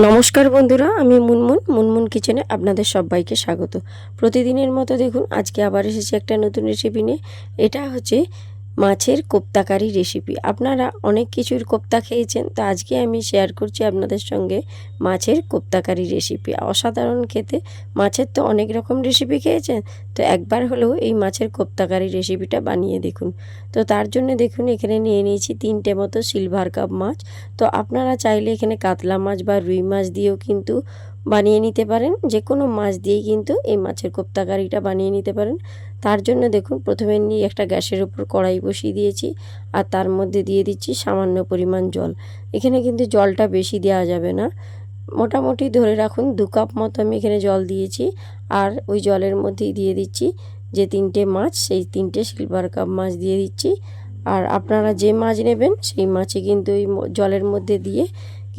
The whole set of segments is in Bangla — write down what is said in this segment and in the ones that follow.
নমস্কার বন্ধুরা, আমি মুনমুন। মুনমুন কিচেনে আপনাদের সবাইকে স্বাগত। প্রতিদিনের মতো দেখুন, আজকে আবার এসেছি একটা নতুন রেসিপি নিয়ে। এটা হচ্ছে মাছের কোপ্তাকারি রেসিপি আপনারা অনেক কিছুর কোপ্তা খেয়েছেন, তো আজকে আমি শেয়ার করছি আপনাদের সঙ্গে মাছের কোপ্তাকারি রেসিপি অসাধারণ খেতে। মাছের তো অনেক রকম রেসিপি খেয়েছেন, তো একবার হলেও এই মাছের কোপ্তাকারি রেসিপিটা বানিয়ে দেখুন। তো তার জন্য দেখুন, এখানে নিয়ে নিয়েছি তিনটে মতো সিলভার কাপ মাছ। তো আপনারা চাইলে এখানে কাতলা মাছ বা রুই মাছ দিয়েও কিন্তু বানিয়ে নিতে পারেন। যে কোনো মাছ দিয়েই কিন্তু এই মাছের কোপ্তাকারিটা বানিয়ে নিতে পারেন। তার জন্য দেখুন, প্রথমে নিয়ে একটা গ্যাসের উপর কড়াই বসিয়ে দিয়েছি আর তার মধ্যে দিয়ে দিচ্ছি সামান্য পরিমাণ জল। এখানে কিন্তু জলটা বেশি দেওয়া যাবে না। মোটামুটি ধরে রাখুন, দু কাপ মতো আমি এখানে জল দিয়েছি আর ওই জলের মধ্যেই দিয়ে দিচ্ছি যে তিনটে মাছ, সেই তিনটে সিলভার কাপ মাছ দিয়ে দিচ্ছি। আর আপনারা যে মাছ নেবেন, সেই মাছে কিন্তু ওই জলের মধ্যে দিয়ে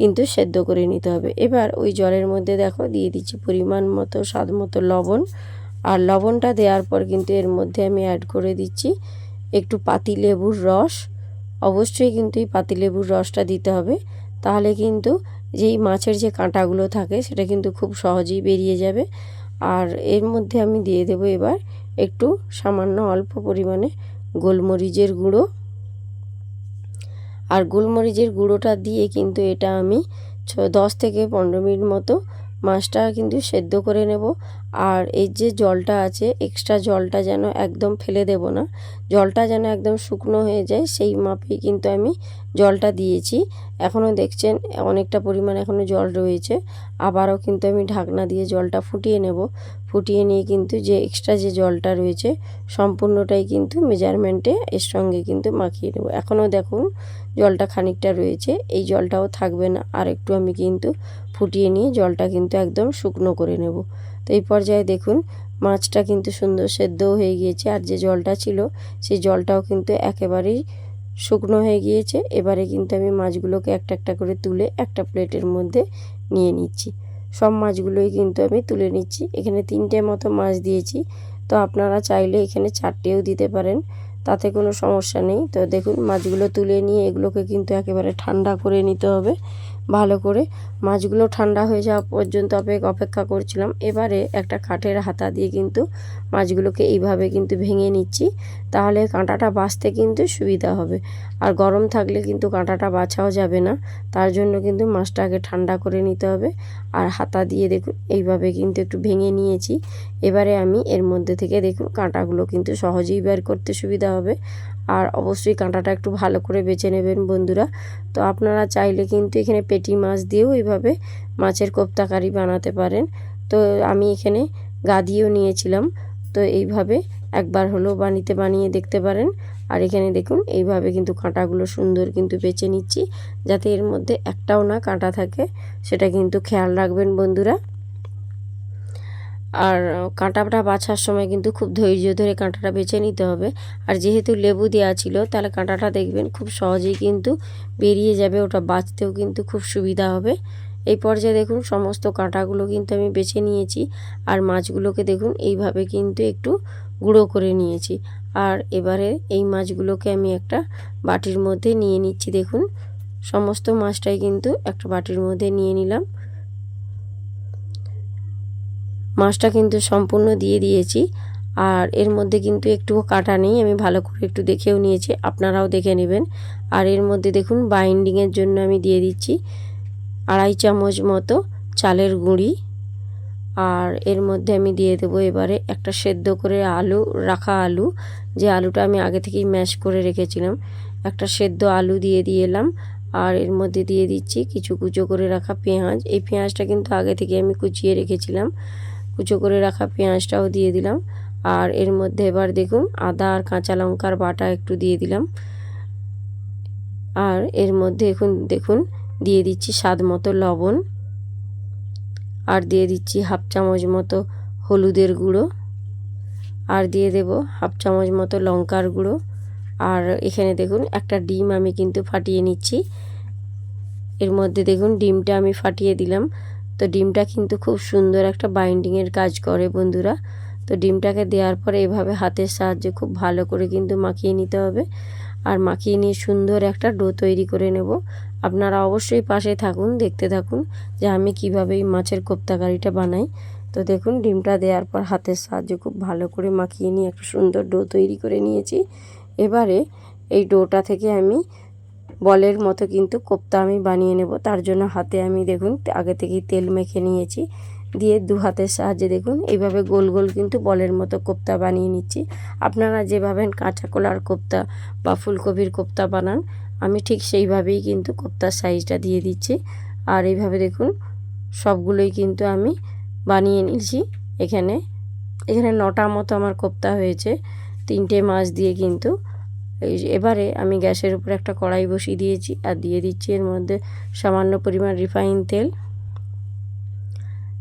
কিন্তু সেদ্ধ করে নিতে হবে। এবার ওই জলের মধ্যে দেখো দিয়ে দিচ্ছি পরিমাণ মতো, স্বাদ মতো লবণ। আর লবণটা দেওয়ার পর কিন্তু এর মধ্যে আমি অ্যাড করে দিচ্ছি একটু পাতিলেবুর রস। অবশ্যই কিন্তু এই পাতিলেবুর রসটা দিতে হবে। তাহলে কিন্তু যেই মাছের যে কাঁটাগুলো থাকে সেটা কিন্তু খুব সহজেই বেরিয়ে যাবে। আর এর মধ্যে আমি দিয়ে দেবো এবার একটু সামান্য অল্প পরিমাণে গোলমরিচের গুঁড়ো। আর গোলমরিচের গুঁড়োটা দিয়ে কিন্তু এটা আমি ছ, দশ থেকে পনেরো মিনিট মতো মাছটা কিন্তু সেদ্ধ করে নেব। আর এই যে জলটা আছে এক্সট্রা জলটা যেন একদম ফেলে দেব না, জলটা যেন একদম শুকনো হয়ে যায়, সেই মাপেই কিন্তু আমি জলটা দিয়েছি। এখনও দেখছেন, অনেকটা পরিমাণ এখনও জল রয়েছে। আবারও কিন্তু আমি ঢাকনা দিয়ে জলটা ফুটিয়ে নেব। ফুটিয়ে নিয়ে কিন্তু যে এক্সট্রা যে জলটা রয়েছে, সম্পূর্ণটাই কিন্তু মেজারমেন্টে এর সঙ্গে কিন্তু মাখিয়ে নেব। এখনও দেখুন জলটা খানিকটা রয়েছে, এই জলটাও থাকবে না। আর একটু আমি কিন্তু ফুটিয়ে নিয়ে জলটা কিন্তু একদম শুকনো করে নেব। তো এই পর্যায়ে দেখুন, মাছটা কিন্তু সুন্দর সেদ্ধও হয়ে গিয়েছে। আর যে জলটা ছিল, সেই জলটাও কিন্তু একেবারেই শুকনো হয়ে গিয়েছে। এবারে কিন্তু আমি মাছগুলোকে একটা একটা করে তুলে একটা প্লেটের মধ্যে নিয়ে নিচ্ছি। সব মাছগুলোই কিন্তু আমি তুলে নিচ্ছি। এখানে তিনটে মতো মাছ দিয়েছি। তো আপনারা চাইলে এখানে চারটেও দিতে পারেন। তাতে কোনো সমস্যা নেই। তো দেখুন, মাছগুলো তুলে নিয়ে এগুলোকে কিন্তু একেবারে ঠান্ডা করে নিতে হবে। ভালো করে। মাছগুলো ঠান্ডা হয়ে যাওয়া পর্যন্ত অপেক অপেক্ষা করছিলাম। এবারে একটা কাঠের হাতা দিয়ে কিন্তু মাছগুলোকে এইভাবে কিন্তু ভেঙে নিচ্ছি। তাহলে কাঁটাটা বাছতে কিন্তু সুবিধা হবে। আর গরম থাকলে কিন্তু কাঁটাটা বাছাও যাবে না। তার জন্য কিন্তু মাছটা আগে ঠান্ডা করে নিতে হবে। আর হাতা দিয়ে দেখুন, এইভাবে কিন্তু একটু ভেঙে নিয়েছি। এবারে আমি এর মধ্যে থেকে দেখুন, কাঁটাগুলো কিন্তু সহজেই বের করতে সুবিধা হবে। আর অবশ্যই কাঁটাটা একটু ভালো করে বেছে নেবেন বন্ধুরা। তো আপনারা চাইলে কিন্তু এখানে পেটি মাছ দিয়েও এইভাবে মাছের কোপ্তাকারি বানাতে পারেন। তো আমি এখানে গাদিও নিয়েছিলাম। তো এইভাবে একবার হলেও বানিতে বানিয়ে দেখতে পারেন। আর এখানে দেখুন, এইভাবে কিন্তু কাঁটাগুলো সুন্দর কিন্তু বেছে নিচ্ছি। যাতে এর মধ্যে একটাও না কাঁটা থাকে, সেটা কিন্তু খেয়াল রাখবেন বন্ধুরা। আর কাঁটাটা বাছার সময় কিন্তু খুব ধৈর্য ধরে কাঁটাটা বেছে নিতে হবে। আর যেহেতু লেবু দেওয়া ছিল, তাহলে কাঁটাটা দেখবেন খুব সহজেই কিন্তু বেরিয়ে যাবে, ওটা বাছতেও কিন্তু খুব সুবিধা হবে। এই পর্যায়ে দেখুন, সমস্ত কাঁটাগুলো কিন্তু আমি বেছে নিয়েছি আর মাছগুলোকে দেখুন, এইভাবে কিন্তু একটু গুঁড়ো করে নিয়েছি। আর এবারে এই মাছগুলোকে আমি একটা বাটির মধ্যে নিয়ে নিচ্ছি। দেখুন, সমস্ত মাছটাই কিন্তু একটা বাটির মধ্যে নিয়ে নিলাম। মাছটা কিন্তু সম্পূর্ণ দিয়ে দিয়েছি। আর এর মধ্যে কিন্তু একটুও কাটা নেই, আমি ভালো করে একটু দেখেও নিয়েছি, আপনারাও দেখে নেবেন। আর এর মধ্যে দেখুন বাইন্ডিংয়ের জন্য আমি দিয়ে দিচ্ছি আড়াই চামচ মতো চালের গুঁড়ি। আর এর মধ্যে আমি দিয়ে দেবো এবারে একটা সেদ্ধ করে আলু, রাখা আলু। যে আলুটা আমি আগে থেকেই ম্যাশ করে রেখেছিলাম, একটা সেদ্ধ আলু দিয়ে দিয়ে এলাম। আর এর মধ্যে দিয়ে দিচ্ছি কিছু কুচো করে রাখা পেঁয়াজ। এই পেঁয়াজটা কিন্তু আগে থেকে আমি কুচিয়ে রেখেছিলাম। কুচো করে রাখা পেঁয়াজটাও দিয়ে দিলাম। আর এর মধ্যে এবার দেখুন আদা আর কাঁচা লঙ্কার বাটা একটু দিয়ে দিলাম। আর এর মধ্যে এখন দেখুন দিয়ে দিচ্ছি স্বাদ মতো লবণ। আর দিয়ে দিচ্ছি হাফ চামচ মতো হলুদের গুঁড়ো। আর দিয়ে দেব হাফ চামচ মতো লঙ্কার গুঁড়ো। আর এখানে দেখুন একটা ডিম আমি কিন্তু ফাটিয়ে নিচ্ছি। এর মধ্যে দেখুন ডিমটা আমি ফাটিয়ে দিলাম। তো ডিমটা কিন্তু খুব সুন্দর একটা বাইন্ডিংয়ের কাজ করে বন্ধুরা। তো ডিমটাকে দেওয়ার পরে এভাবে হাতের সাহায্যে খুব ভালো করে কিন্তু মাখিয়ে নিতে হবে। আর মাখিয়ে নিয়ে সুন্দর একটা ডো তৈরি করে নেব। আপনারা অবশ্যই পাশে থাকুন, দেখতে থাকুন যে আমি কীভাবে এই মাছের কোপ্তাকারিটা বানাই। তো দেখুন, ডিমটা দেওয়ার পর হাতের সাহায্যে খুব ভালো করে মাখিয়ে নিয়ে একটা সুন্দর ডো তৈরি করে নিয়েছি। এবারে এই ডোটা থেকে আমি বলের মতো কিন্তু কোপ্তা আমি বানিয়ে নেব। তার জন্য হাতে আমি দেখুন, আগে থেকেই তেল মেখে নিয়েছি। দিয়ে দু হাতের সাহায্যে দেখুন, এইভাবে গোল গোল কিন্তু বলের মতো কোপ্তা বানিয়ে নিচ্ছি। আপনারা যেভাবে কাঁচা কলার কোপ্তা বা ফুলকপির কোপ্তা বানান, আমি ঠিক সেইভাবেই কিন্তু কোপ্তার সাইজটা দিয়ে দিচ্ছি। আর এইভাবে দেখুন, সবগুলোই কিন্তু আমি বানিয়ে নিয়েছি। এখানে এখানে নটা মতো আমার কোপ্তা হয়েছে। তিনটে মাছ দিয়ে কিন্তু এবারে আমি গ্যাসের উপর একটা কড়াই বসিয়ে দিয়েছি আর দিয়ে দিচ্ছি এর মধ্যে সামান্য পরিমাণ রিফাইন তেল।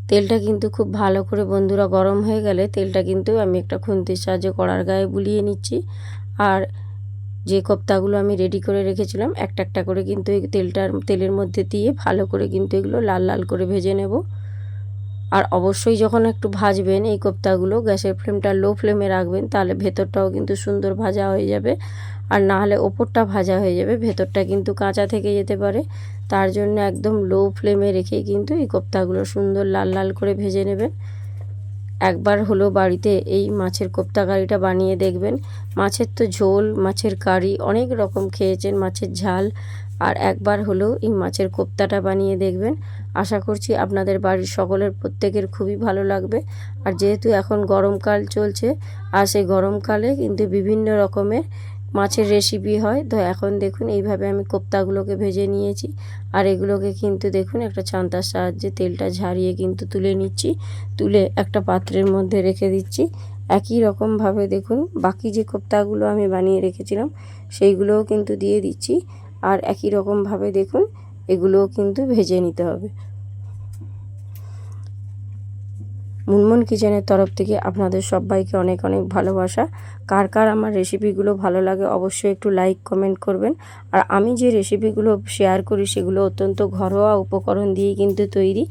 তেলটা কিন্তু খুব ভালো করে বন্ধুরা গরম হয়ে গেলে তেলটা কিন্তু আমি একটা খুন্তির সাহায্যে কড়ার গায়ে বুলিয়ে নিচ্ছি। আর যে কোপ্তাগুলো আমি রেডি করে রেখেছিলাম, একটা একটা করে কিন্তু তেলটার, তেলের মধ্যে দিয়ে ভালো করে কিন্তু এগুলো লাল লাল করে ভেজে নেব। আর অবশ্যই যখন একটু ভাজবেন এই কোপ্তাগুলো, গ্যাসের ফ্লেমটা লো ফ্লেমে রাখবেন, তাহলে ভেতরটাও কিন্তু সুন্দর ভাজা হয়ে যাবে। আর না হলে ওপরটা ভাজা হয়ে যাবে, ভেতরটা কিন্তু কাঁচা থেকে যেতে পারে। তার জন্য একদম লো ফ্লেমে রেখে কিন্তু এই কোপ্তাগুলো সুন্দর লাল লাল করে ভেজে নেবেন। একবার হলো বাড়িতে এই মাছের কোপ্তা কারিটা বানিয়ে দেখবেন। মাছের তো ঝোল, মাছের কারি অনেক রকম খেয়েছেন, মাছের ঝাল। আর একবার হলেও এই মাছের কোপ্তাটা বানিয়ে দেখবেন। আশা করছি আপনাদের বাড়ির সকলের প্রত্যেকের খুবই ভালো লাগবে। আর যেহেতু এখন গরমকাল চলছে, আর সেই গরমকালে কিন্তু বিভিন্ন রকমের মাছের রেসিপি হয়, তো এখন দেখুন এইভাবে আমি কোপ্তাগুলোকে ভেজে নিয়েছি। আর এগুলোকে কিন্তু দেখুন একটা চান্তার সাহায্যে তেলটা ঝারিয়ে কিন্তু তুলে নিচ্ছি। তুলে একটা পাত্রের মধ্যে রেখে দিচ্ছি। একই রকমভাবে দেখুন বাকি যে কোপ্তাগুলো আমি বানিয়ে রেখেছিলাম, সেইগুলোও কিন্তু দিয়ে দিচ্ছি। আর একই রকমভাবে দেখুন এগুলোও কিন্তু ভেজে নিতে হবে। মুনমুন কিচেনের তরফ থেকে আপনাদের সবাইকে অনেক অনেক ভালোবাসা। কার কার আমার রেসিপিগুলো ভালো লাগে অবশ্যই একটু লাইক কমেন্ট করবেন। আর আমি যে রেসিপিগুলো শেয়ার করি সেগুলো অত্যন্ত ঘরোয়া উপকরণ দিয়েই কিন্তু তৈরি।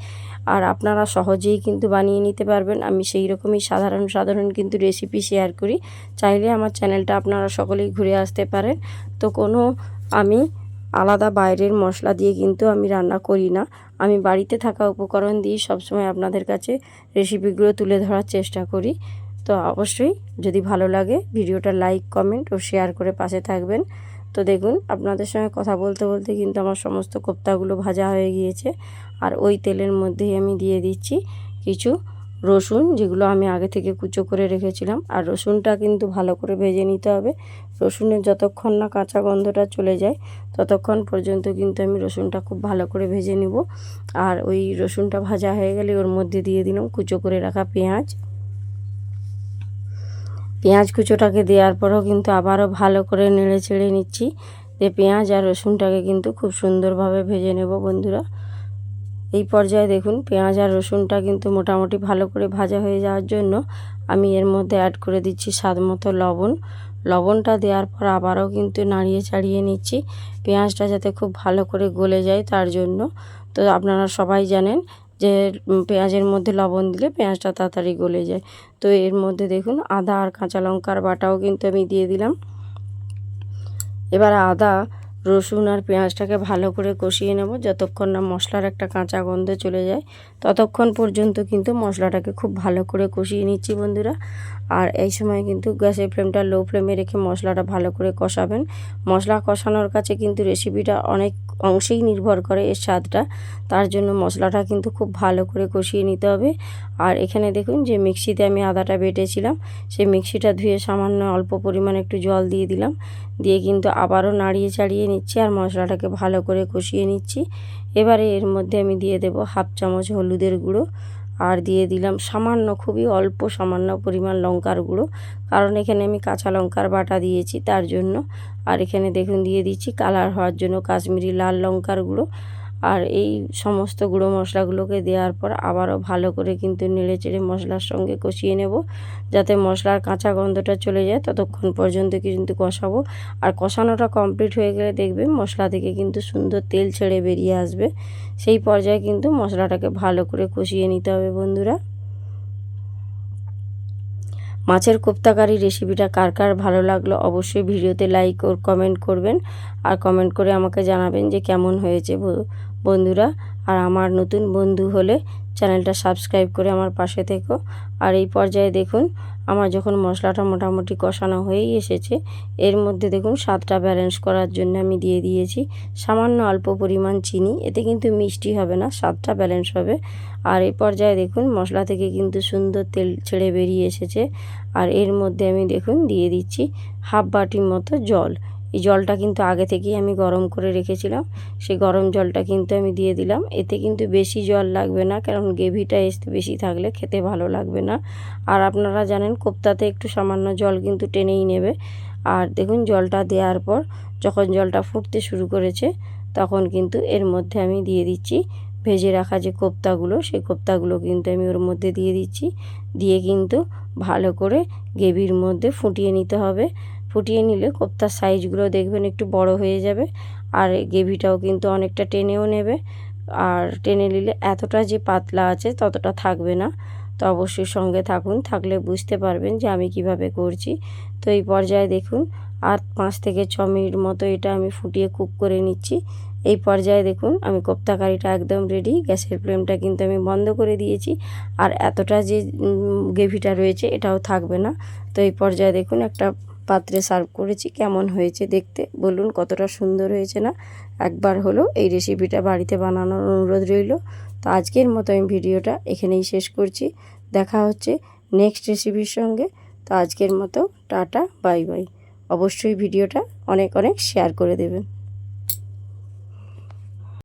আর আপনারা সহজেই কিন্তু বানিয়ে নিতে পারবেন। আমি সেই রকমই সাধারণ সাধারণ কিন্তু রেসিপি শেয়ার করি। চাইলে আমার চ্যানেলটা আপনারা সকলেই ঘুরে আসতে পারেন। তো কোনো আমি আলাদা বাইরের মশলা দিয়ে কিন্তু আমি রান্না করি না। আমি বাড়িতে থাকা উপকরণ দিয়ে সবসময় আপনাদের কাছে রেসিপিগুলো তুলে ধরার চেষ্টা করি। তো অবশ্যই যদি ভালো লাগে ভিডিওটা লাইক কমেন্ট ও শেয়ার করে পাশে থাকবেন। তো দেখুন, আপনাদের সঙ্গে কথা বলতে বলতে কিন্তু আমার সমস্ত কোপ্তাগুলো ভাজা হয়ে গিয়েছে। আর ওই তেলের মধ্যেই আমি দিয়ে দিচ্ছি কিছু রসুন, যেগুলো আমি আগে থেকে কুচো করে রেখেছিলাম। আর রসুনটা কিন্তু ভালো করে ভেজে নিতে হবে। রসুনের যতক্ষণ না কাঁচা গন্ধটা চলে যায়, ততক্ষণ পর্যন্ত কিন্তু আমি রসুনটা খুব ভালো করে ভেজে নিব। আর ওই রসুনটা ভাজা হয়ে গেলে ওর মধ্যে দিয়ে দিলাম কুচো করে রাখা পেঁয়াজ। পেঁয়াজ কুচোটাকে দেওয়ার পরও কিন্তু আবারও ভালো করে নেড়ে ছেড়ে নিচ্ছি। যে পেঁয়াজ আর রসুনটাকে কিন্তু খুব সুন্দরভাবে ভেজে নেব বন্ধুরা। এই পর্যায়ে দেখুন পেঁয়াজ আর রসুনটা কিন্তু মোটামুটি ভালো করে ভাজা হয়ে যাওয়ার জন্য আমি এর মধ্যে অ্যাড করে দিচ্ছি স্বাদ মতো লবণ। লবণটা দেওয়ার পর আবারও কিন্তু নাড়িয়ে চাড়িয়ে নিচ্ছি। পেঁয়াজটা যাতে খুব ভালো করে গলে যায় তার জন্য। তো আপনারা সবাই জানেন যে পেঁয়াজের মধ্যে লবণ দিলে পেঁয়াজটা তাড়াতাড়ি গলে যায়। তো এর মধ্যে দেখুন আদা আর কাঁচা লঙ্কার বাটাও কিন্তু আমি দিয়ে দিলাম। এবার আদা রসুন আর পেঁয়াজটাকে ভালো করে কষিয়ে নেব। যতক্ষণ না মশলার একটা কাঁচা গন্ধ চলে যায়, ততক্ষণ পর্যন্ত কিন্তু মশলাটাকে খুব ভালো করে কষিয়ে নিচ্ছি বন্ধুরা। আর এই সময় কিন্তু গ্যাসের ফ্লেমটা লো ফ্লেমে রেখে মশলাটা ভালো করে কষাবেন। মশলা কষানোর কাছে কিন্তু রেসিপিটা অনেক অংশেই নির্ভর করে এর স্বাদটা। তার জন্য মশলাটা কিন্তু খুব ভালো করে কষিয়ে নিতে হবে। আর এখানে দেখুন যে মিক্সিতে আমি আদাটা বেটেছিলাম। সেই মিক্সিটা ধুয়ে সামান্য অল্প পরিমাণে একটু জল দিয়ে দিলাম। দিয়ে কিন্তু আবারও নাড়িয়ে চাড়িয়ে নিচ্ছি আর মশলাটাকে ভালো করে কষিয়ে নিচ্ছি। এবারে এর মধ্যে আমি দিয়ে দেব হাফ চামচ হলুদের গুঁড়ো আর দিয়ে দিলাম সামান্য, খুবই অল্প সামান্য পরিমাণ লঙ্কার গুঁড়ো। কারণ এখানে আমি কাঁচা লঙ্কার বাটা দিয়েছি তার জন্য। আর এখানে দেখুন, দিয়ে দিচ্ছি কালার হওয়ার জন্য কাশ্মীরি লাল লঙ্কার গুঁড়ো। আর এই সমস্ত গুঁড়ো মশলাগুলোকে দেওয়ার পর আবারও ভালো করে কিন্তু নেড়ে চেড়ে মশলার সঙ্গে কষিয়ে নেব, যাতে মশলার কাঁচা গন্ধটা চলে যায়। ততক্ষণ পর্যন্ত কিন্তু কষাবো। আর কষানোটা কমপ্লিট হয়ে গেলে দেখবে মশলা থেকে কিন্তু সুন্দর তেল ছেড়ে বেরিয়ে আসবে। সেই পর্যায়ে কিন্তু মশলাটাকে ভালো করে কষিয়ে নিতে হবে বন্ধুরা। মাছের কোপ্তাকারি রেসিপিটা কার কার ভালো লাগল অবশ্যই ভিডিওতে লাইক ও কমেন্ট করবেন। আর কমেন্ট করে আমাকে জানাবেন যে কেমন হয়েছে বন্ধুরা। আর আমার নতুন বন্ধু হলে চ্যানেলটা সাবস্ক্রাইব করে আমার পাশে থেকো। আর এই পর্যায়ে দেখুন, আমার যখন মশলাটা মোটামুটি কষানো হয়েই এসেছে, এর মধ্যে দেখুন স্বাদটা ব্যালেন্স করার জন্য আমি দিয়ে দিয়েছি সামান্য অল্প পরিমাণ চিনি। এতে কিন্তু মিষ্টি হবে না, স্বাদটা ব্যালেন্স হবে। আর এই পর্যায়ে দেখুন, মশলা থেকে কিন্তু সুন্দর তেল ছেড়ে বেরিয়ে এসেছে। আর এর মধ্যে আমি দেখুন দিয়ে দিচ্ছি হাফ বাটির মতো জল। এই জলটা কিন্তু আগে থেকেই আমি গরম করে রেখেছিলাম। সেই গরম জলটা কিন্তু আমি দিয়ে দিলাম। এতে কিন্তু বেশি জল লাগবে না, কারণ গ্রেভিটা এসতে বেশি থাকলে খেতে ভালো লাগবে না। আর আপনারা জানেন, কোপ্তাতে একটু সামান্য জল কিন্তু টেনেই নেবে। আর দেখুন, জলটা দেওয়ার পর যখন জলটা ফুটতে শুরু করেছে, তখন কিন্তু এর মধ্যে আমি দিয়ে দিচ্ছি ভেজে রাখা যে কোপ্তাগুলো, সেই কোপ্তাগুলো কিন্তু আমি ওর মধ্যে দিয়ে দিচ্ছি। দিয়ে কিন্তু ভালো করে গ্রেভির মধ্যে ফুটিয়ে নিতে হবে। ফুটিয়ে নিলে কোপ্তার সাইজগুলো দেখবেন একটু বড় হয়ে যাবে। আর গ্রেভিটাও কিন্তু অনেকটা টেনেও নেবে। আর টেনে নিলে এতটা যে পাতলা আছে ততটা থাকবে না। তো অবশ্যই সঙ্গে থাকুন, থাকলে বুঝতে পারবেন যে আমি কীভাবে করছি। তো এই পর্যায়ে দেখুন আর পাঁচ থেকে ছ মিনিট মতো এটা আমি ফুটিয়ে কুক করে নিচ্ছি। এই পর্যায়ে দেখুন, আমি কোপ্তা কারিটা একদম রেডি গ্যাসের ফ্লেমটা কিন্তু আমি বন্ধ করে দিয়েছি। আর এতটা যে গ্রেভিটা রয়েছে এটাও থাকবে না। তো এই পর্যায়ে দেখুন, একটা পাত্রে সার্ভ করেছি, কেমন হয়েছে দেখতে? বলুন কতটা সুন্দর হয়েছে না? একবার হলো এই রেসিপিটা বাড়িতে বানানোর অনুরোধ রইল। তো আজকের মতো আমি ভিডিওটা এখানেই শেষ করছি। দেখা হচ্ছে নেক্সট রেসিপির সঙ্গে। তো আজকের মতো টাটা, বাই বাই। অবশ্যই ভিডিওটা অনেক অনেক শেয়ার করে দেবেন।